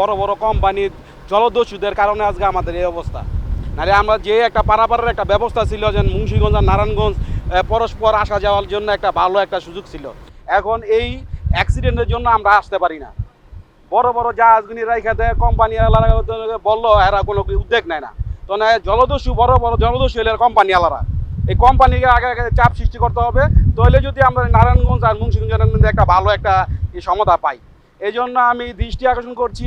বড় বড় কোম্পানি জলদস্যুদের কারণে আজকে আমাদের এই অবস্থা। নাহলে আমরা যে একটা পারাপারের একটা ব্যবস্থা ছিল যে মুন্সিগঞ্জ আর নারায়ণগঞ্জ পরস্পর আসা যাওয়ার জন্য একটা ভালো একটা সুযোগ ছিল। এখন এই অ্যাক্সিডেন্টের জন্য আমরা আসতে পারি না। বড় বড় জাহাজগুলি রাইখা দেয় কোম্পানি বলল, এরা কোনো উদ্যোগ নেয় না। তো না জলদস্যু, বড় বড় জলদস্যু হলে কোম্পানি আলারা এই কোম্পানিকে আগে আগে চাপ সৃষ্টি করতে হবে, তাহলে যদি আমরা নারায়ণগঞ্জ আর মুন্সিগঞ্জের মধ্যে একটা ভালো একটা সমতা পাই। এই জন্য আমি দৃষ্টি আকর্ষণ করছি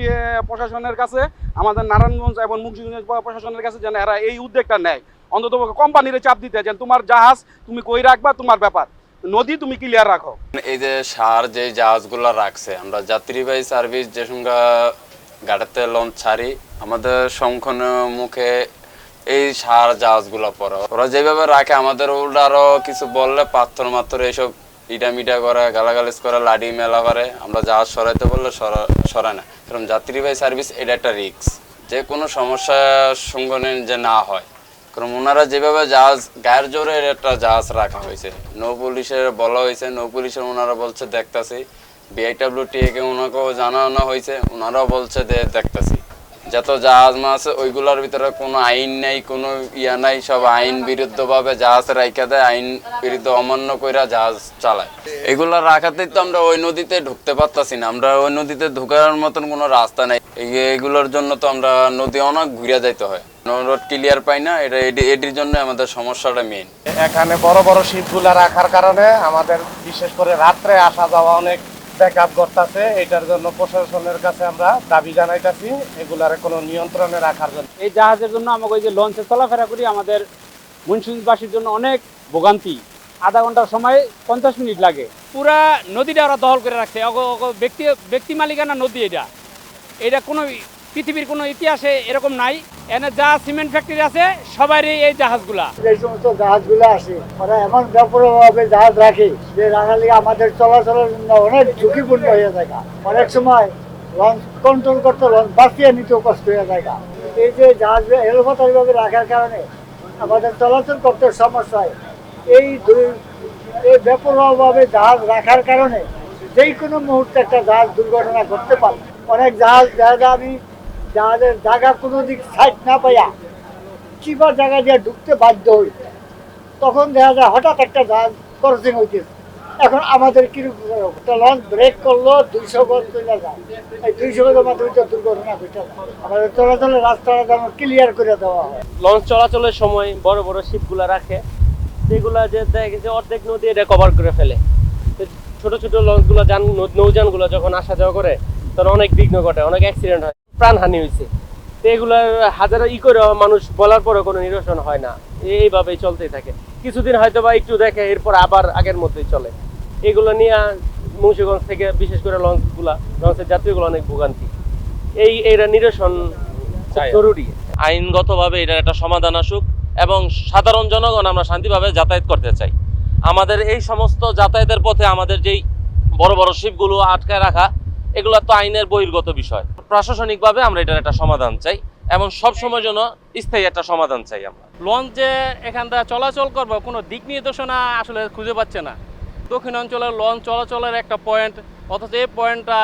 প্রশাসনের কাছে, আমাদের নারায়ণগঞ্জ এবং মুন্সিগঞ্জ প্রশাসনের কাছে যেন এরা এই উদ্যোগটা নেয়। অন্তত কোম্পানির চাপ দিতে, যেন তোমার জাহাজ তুমি কই রাখবা, তোমার ব্যাপার। নদী তুমি ক্লিয়ার রাখো। এই যে সার যে জাহাজগুলো রাখছে, আমরা যাত্রীবাহী সার্ভিস যে সঙ্গে গাড়িতে লঞ্চ ছাড়ি, আমাদের সংখ্যন মুখে এই সার জাহাজগুলো পড়ে। ওরা যেভাবে রাখে, আমাদের উল্টা আরও কিছু বললে পাথর মাত্র এইসব ইটা মিটা করে, গালাগালিজ করে, লাডি মেলা করে, আমরা জাহাজ সরাইতে বললে সরা- সরায় না। কারণ যাত্রীবাহী সার্ভিস, এটা একটা রিস্ক। যে কোনো সমস্যার সঙ্গে যে না হয়। কারণ ওনারা যেভাবে জাহাজ, গায়ের জোরে একটা জাহাজ রাখা হয়েছে। নৌ পুলিশের বলা হয়েছে, নৌ পুলিশের ওনারা বলছে, দেখতাছি। বিআইডব্লিউটি কে ওনাকেও জানানো হয়েছে, ওনারাও বলছে দেখতাছি। যত জাহাজ মাছ, ওইগুলোর ভিতরে কোনো আইন নাই, কোনো ইয়া নাই, সব আইন বিরুদ্ধভাবে জাহাজ রাইখা দেয়, আইন বিরুদ্ধ অমান্য কইরা জাহাজ চালায়। এগুলো রাখাতেই তো আমরা ওই নদীতে ঢুকতে পারতাছি না। আমরা ওই নদীতে ঢোকার মতন কোনো রাস্তা নাই। এগুলোর জন্য তো আমরা নদী অনেক ঘুরে যাইতে হয়। রোড ক্লিয়ার পাই না, এটি- এটির জন্য আমাদের সমস্যাটা মেইন এখানে বড় বড় শিপগুলা রাখার কারণে আমাদের বিশেষ করে রাত্রে আসা যাওয়া অনেক ব্যাকআপ করতেছে এটার জন্য প্রশাসনের কাছে আমরা দাবি জানাইতেছি এগুলার কোনো নিয়ন্ত্রণে রাখার জন্য। এই জাহাজের জন্য আমাকে ওই যে লঞ্চে চলাফেরা করি আমাদের মুন্সিগঞ্জবাসীর জন্য অনেক ভোগান্তি। আধা ঘণ্টার সময় পঞ্চাশ মিনিট লাগে। পুরা নদীটা ওরা দখল করে রাখছে। ব্যক্তি ব্যক্তি মালিকানা নদী এটা। এটা কোনো পৃথিবীর কোনো ইতিহাসে এরকম নাই। এনে যা সিমেন্ট ফ্যাক্টরি আছে, সবারই এই জাহাজগুলা। এই সমস্ত জাহাজগুলো আসে ওরা এমন ব্যাপারভাবে জাহাজ রাখে যে লিগে আমাদের চলাচলের জন্য অনেক ঝুঁকিপূর্ণ হয়ে যায়। অনেক সময় লঞ্চ কন্ট্রোল করতে লঞ্চ বাঁচিয়ে নিতেও কষ্ট হয়ে যায়। এই যে জাহাজ এলোপাতারিভাবে রাখার কারণে আমাদের চলাচল করতে সমস্যা হয়। এই দুই, এই ব্যাপকভাবে জাহাজ রাখার কারণে যেই কোনো মুহূর্তে একটা জাহাজ দুর্ঘটনা ঘটতে পারে। অনেক জাহাজ জায়গা আমি জাহাজের জায়গা কোনো দিক সাইড না পাইয়া চিপা জায়গা দিয়ে ঢুকতে বাধ্য হই, তখন দেখা যায় হঠাৎ একটা ক্রসিং হইতেছে। এখন আমাদের কীরকম একটা লঞ্চ ব্রেক করল, দুইশো গজ চলে যায়। এই দুইশো গজের মাধ্যমে তো দুর্ঘটনা ঘটে। আমাদের চলাচলের রাস্তাটা যেন ক্লিয়ার করে দেওয়া হয়। লঞ্চ চলাচলের সময় বড় বড় শিপগুলা রাখে সেগুলা যে দেখে যে অর্ধেক নদী এটা কভার করে ফেলে। ছোট ছোট লঞ্চগুলো, যান নৌযানগুলো যখন আসা যাওয়া করে, তখন অনেক বিঘ্ন ঘটে, অনেক অ্যাক্সিডেন্ট হয়। প্রাণহানি হয়েছে। তো এগুলার হাজারো ই করে মানুষ বলার পরে কোনো নিরসন হয় না। এইভাবেই চলতেই থাকে। কিছুদিন হয়তো বা একটু দেখে এরপর আবার আগের মধ্যেই চলে। এগুলো নিয়ে মুন্সিগঞ্জ থেকে বিশেষ করে লঞ্চগুলা লঞ্চের যাত্রীগুলো অনেক ভোগান্তি। এই এরা নিরসন জরুরি। আইনগতভাবে এটার একটা সমাধান আসুক এবং সাধারণ জনগণ আমরা শান্তিভাবে যাতায়াত করতে চাই। আমাদের এই সমস্ত যাতায়াতের পথে আমাদের যেই বড় বড় শিপগুলো আটকায় রাখা এগুলো তো আইনের বহির্গত বিষয়। প্রশাসনিকভাবে আমরা এটার একটা সমাধান চাই এবং সব সময় জন্য স্থায়ী একটা সমাধান চাই আমরা। লঞ্চ যে এখানটা চলাচল করব কোনো দিক নির্দেশনা আসলে খুঁজে পাচ্ছে না। দক্ষিণ অঞ্চলের লঞ্চ চলাচলের একটা পয়েন্ট অথচ এই পয়েন্টটা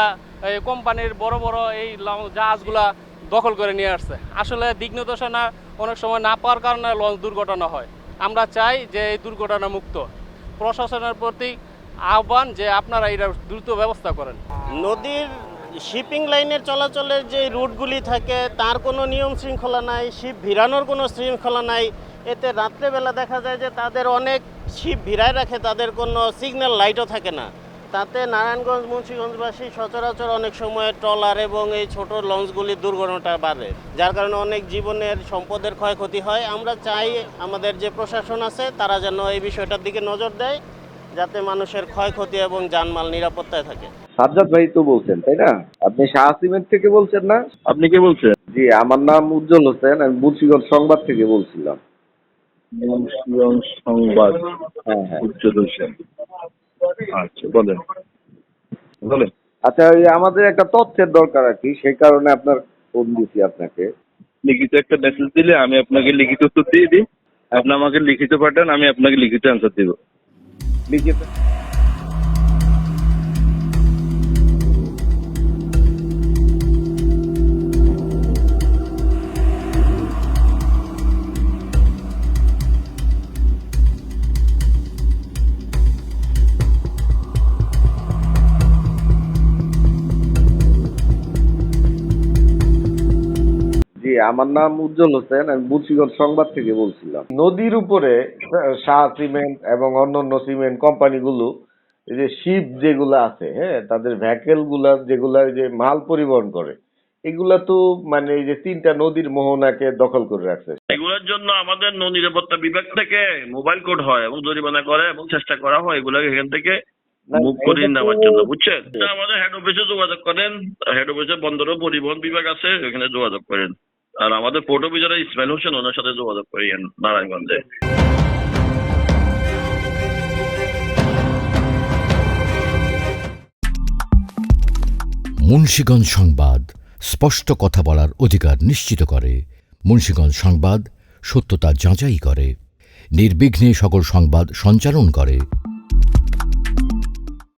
এই কোম্পানির বড় বড় এই জাহাজগুলা দখল করে নিয়ে আসছে। আসলে দিক নির্দেশনা অনেক সময় না পাওয়ার কারণে লঞ্চ দুর্ঘটনা হয়। আমরা চাই যে এই দুর্ঘটনা মুক্ত। প্রশাসনের প্রতি আহ্বান যে আপনারা এটা দ্রুত ব্যবস্থা করেন। নদীর শিপিং লাইনের চলাচলের যে রুটগুলি থাকে, তার কোনো নিয়ম শৃঙ্খলা নাই শিপ ভিড়ানোর কোনো শৃঙ্খলা নাই। এতে রাত্রেবেলা দেখা যায় যে তাদের অনেক শিপ ভিড়ায় রাখে, তাদের কোনো সিগন্যাল লাইটও থাকে না। তাতে নারায়ণগঞ্জ, মুন্সিগঞ্জবাসী সচরাচর অনেক সময় ট্রলার এবং এই ছোট লঞ্চগুলির দুর্ঘটনাটা বাড়ে, যার কারণে অনেক জীবনের সম্পদের ক্ষয়ক্ষতি হয়। আমরা চাই আমাদের যে প্রশাসন আছে, তারা যেন এই বিষয়টার দিকে নজর দেয়, যাতে মানুষের ক্ষয়ক্ষতি এবং জানমাল নিরাপত্তায় থাকে। সাজ্জাদ ভাই তো বলছেন তাই না? আপনি শাহ সিমেন্ট থেকে বলছেন না? আপনি কে বলছেন? জি আমার নাম উজ্জ্বল হোসেন আমি মুন্সিগঞ্জ সংবাদ থেকে বলছিলাম। মুন্সিগঞ্জ সংবাদ হ্যাঁ হ্যাঁ। উজ্জ্বল হোসেন। আচ্ছা বলেন। বলেন। আচ্ছা ওই আমাদের একটা তথ্যের দরকার আর কি সেই কারণে আপনার ফোন দিয়েছি আপনাকে। লিখিত একটা মেসেজ দিলে আমি আপনাকে লিখিত উত্তর দিয়ে দিই। আপনি আমাকে লিখিত পাঠান আমি আপনাকে লিখিত অ্যান্সার দিব। লিখিত আমার নাম উজ্জ্বল হোসেন আমি মুন্সিগঞ্জ সংবাদ থেকে বলছিলাম। নদীর উপরে শাহ সিমেন্ট এবং অন্যান্য সিমেন্ট কোম্পানিগুলো এই যে শিপ যেগুলো আছে হ্যাঁ তাদের ভ্যাকেলগুলা যেগুলা যে মাল পরিবহন করে এগুলা তো মানে এই যে তিনটা নদীর মোহনাকে দখল করে রাখছে। এগুলোর জন্য আমাদের নৌ নিরাপত্তা বিভাগ থেকে মোবাইল কোড হয় এবং জরিমানা করে এবং চেষ্টা করা হয় এগুলো এখান থেকে মুভ করে নেওয়ার জন্য বুঝছেন? আমাদের হেড অফিসে যোগাযোগ করেন হেড অফিসে বন্দর ও পরিবহন বিভাগ আছে এখানে যোগাযোগ করেন। আর আমাদের পোর্ট অফিসার ইসমাইল হোসেন, ওনার সাথে যোগাযোগ করেন নারায়ণগঞ্জে। মুন্সিগঞ্জ সংবাদ, স্পষ্ট কথা বলার অধিকার নিশ্চিত করে। মুন্সিগঞ্জ সংবাদ, সত্যতা যাচাই করে। নির্বিঘ্নে সকল সংবাদ সঞ্চালন করে।